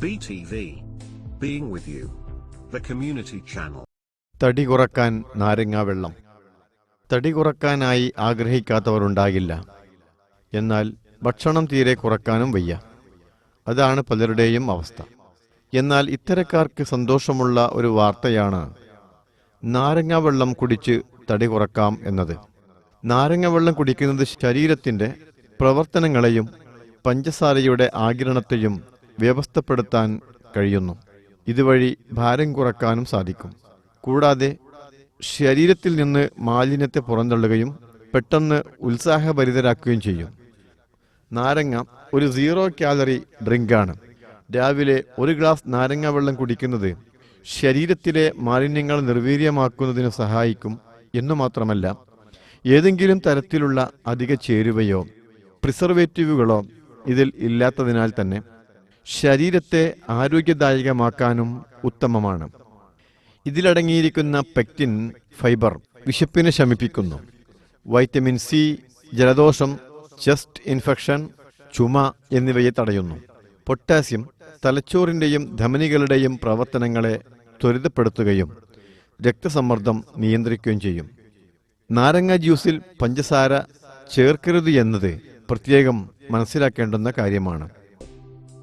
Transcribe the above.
BTV. Being with you. The community channel. തടി കുറയ്ക്കാൻ നാരങ്ങാ വെള്ളം തടി കുറക്കാനായി ആഗ്രഹിക്കാത്തവരുണ്ടാകില്ല എന്നാൽ ഭക്ഷണം തീരെ കുറക്കാനും വയ്യ അതാണ് പലരുടെയും അവസ്ഥ എന്നാൽ ഇത്തരക്കാർക്ക് സന്തോഷമുള്ള ഒരു വാർത്തയാണ് നാരങ്ങാ വെള്ളം കുടിച്ച് തടി കുറക്കാം എന്നത് നാരങ്ങ വെള്ളം കുടിക്കുന്നത് ശരീരത്തിന്റെ പ്രവർത്തനങ്ങളെയും പഞ്ചസാരയുടെ ആകിരണത്തെയും വ്യവസ്ഥപ്പെടുത്താൻ കഴിയുന്നു. ഇതുവഴി ഭാരം കുറക്കാനും സാധിക്കും. കൂടാതെ ശരീരത്തിൽ നിന്ന് മാലിന്യത്തെ പുറന്തള്ളുകയും പെട്ടെന്ന് ഉത്സാഹഭരിതരാക്കുകയും ചെയ്യും. നാരങ്ങ ഒരു സീറോ കാലറി ഡ്രിങ്കാണ് രാവിലെ ഒരു ഗ്ലാസ് നാരങ്ങ വെള്ളം കുടിക്കുന്നത് ശരീരത്തിലെ മാലിന്യങ്ങൾ നിർവീര്യമാക്കുന്നതിന് സഹായിക്കും എന്നു മാത്രമല്ല ഏതെങ്കിലും തരത്തിലുള്ള അധിക ചേരുവയോ പ്രിസർവേറ്റീവുകളോ ഇതിൽ ഇല്ലാത്തതിനാൽ തന്നെ ശരീരത്തെ ആരോഗ്യദായകമാക്കാനും ഉത്തമമാണ്. ഇതിലടങ്ങിയിരിക്കുന്ന പെക്റ്റിൻ ഫൈബർ വിശപ്പിനെ ശമിപ്പിക്കുന്നു. വൈറ്റമിൻ സി ജലദോഷം ചെസ്റ്റ് ഇൻഫെക്ഷൻ ചുമ എന്നിവയെ തടയുന്നു. പൊട്ടാസ്യം തലച്ചോറിന്റെയും ധമനികളുടെയും പ്രവർത്തനങ്ങളെ ത്വരിതപ്പെടുത്തുകയും രക്തസമ്മർദ്ദം നിയന്ത്രിക്കുകയും ചെയ്യും. നാരങ്ങ ജ്യൂസിൽ പഞ്ചസാര ചേർക്കരുത് എന്നത് പ്രത്യേകം മനസ്സിലാക്കേണ്ടുന്ന കാര്യമാണ്.